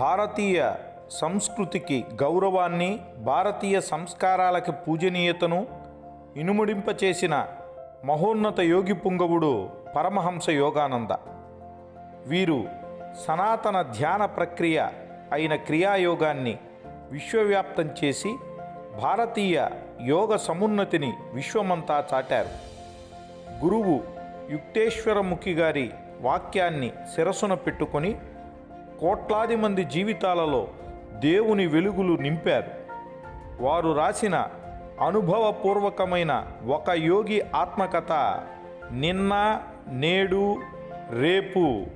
భారతీయ సంస్కృతికి గౌరవాన్ని భారతీయ సంస్కారాలకి పూజనీయతను ఇనుముడింపచేసిన మహోన్నత యోగి పుంగవుడు పరమహంస యోగానంద. వీరు సనాతన ధ్యాన ప్రక్రియ అయిన క్రియాయోగాన్ని విశ్వవ్యాప్తం చేసి భారతీయ యోగ సమున్నతిని విశ్వమంతా చాటారు. గురువు యుక్తేశ్వరముఖి గారి వాక్యాన్ని శిరస్సున పెట్టుకొని కోట్లాది మంది జీవితాలలో దేవుని వెలుగులు నింపారు. వారు రాసిన అనుభవపూర్వకమైన ఒక యోగి ఆత్మకథ నిన్న నేడు రేపు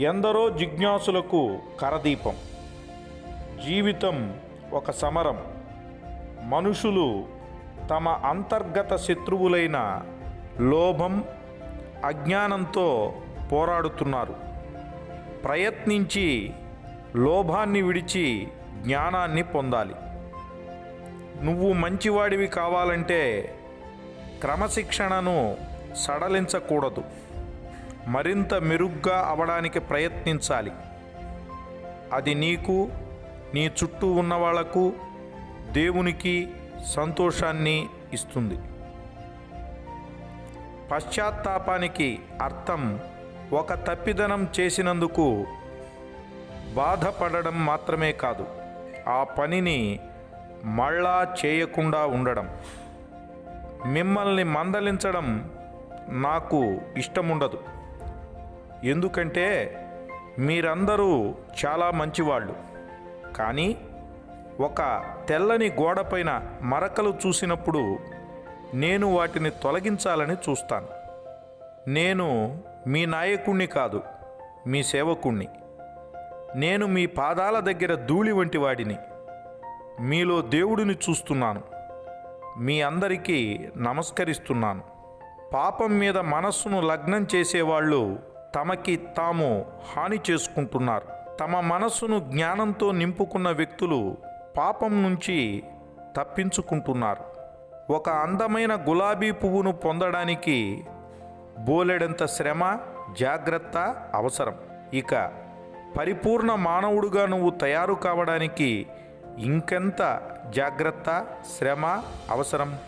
ఎందరో జిజ్ఞాసులకు కరదీపం. జీవితం ఒక సమరం. మనుషులు తమ అంతర్గత శత్రువులైన లోభం అజ్ఞానంతో పోరాడుతున్నారు. ప్రయత్నించి లోభాన్ని విడిచి జ్ఞానాన్ని పొందాలి. నువ్వు మంచివాడివి కావాలంటే క్రమశిక్షణను సడలించకూడదు. మరింత మెరుగ్గా అవడానికి ప్రయత్నించాలి. అది నీకు నీ చుట్టూ ఉన్న వాళ్ళకు దేవునికి సంతోషాన్ని ఇస్తుంది. పశ్చాత్తాపానికి అర్థం ఒక తప్పిదనం చేసినందుకు బాధపడడం మాత్రమే కాదు ఆ పనిని మళ్ళా చేయకుండా ఉండడం. మిమ్మల్ని మందలించడం నాకు ఇష్టముండదు. ఎందుకంటే మీరందరూ చాలా మంచివాళ్ళు. కానీ ఒక తెల్లని గోడపైన మరకలు చూసినప్పుడు నేను వాటిని తొలగించాలని చూస్తాను. నేను మీ నాయకుణ్ణి కాదు మీ సేవకుణ్ణి. నేను మీ పాదాల దగ్గర ధూళి వంటి వాడిని. మీలో దేవుడిని చూస్తున్నాను. మీ అందరికీ నమస్కరిస్తున్నాను. పాపం మీద మనస్సును లగ్నం చేసేవాళ్ళు తమకి తాము హాని చేసుకుంటున్నారు. తమ మనస్సును జ్ఞానంతో నింపుకున్న వ్యక్తులు పాపం నుంచి తప్పించుకుంటున్నారు. ఒక అందమైన గులాబీ పువ్వును పొందడానికి బోలెడంత శ్రమ జాగ్రత్త అవసరం. ఇక పరిపూర్ణ మానవుడుగా నువ్వు తయారు కావడానికి ఇంకెంత జాగ్రత్త శ్రమ అవసరం?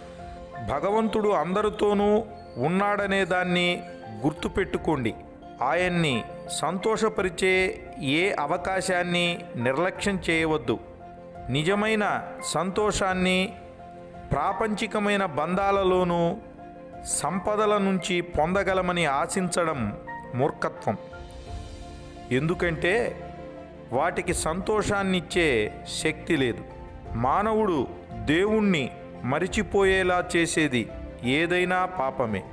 భగవంతుడు అందరితోనూ ఉన్నాడనే దాన్ని గుర్తుపెట్టుకోండి. ఆయన్ని సంతోషపరిచే ఏ అవకాశాన్ని నిర్లక్ష్యం చేయవద్దు. నిజమైన సంతోషాన్ని ప్రాపంచికమైన బంధాలలోనూ సంపదల నుంచి పొందగలమని ఆశించడం మూర్ఖత్వం. ఎందుకంటే వాటికి సంతోషాన్నిచ్చే శక్తి లేదు. మానవుడు దేవుణ్ణి మరిచిపోయేలా చేసేది ఏదైనా పాపమే.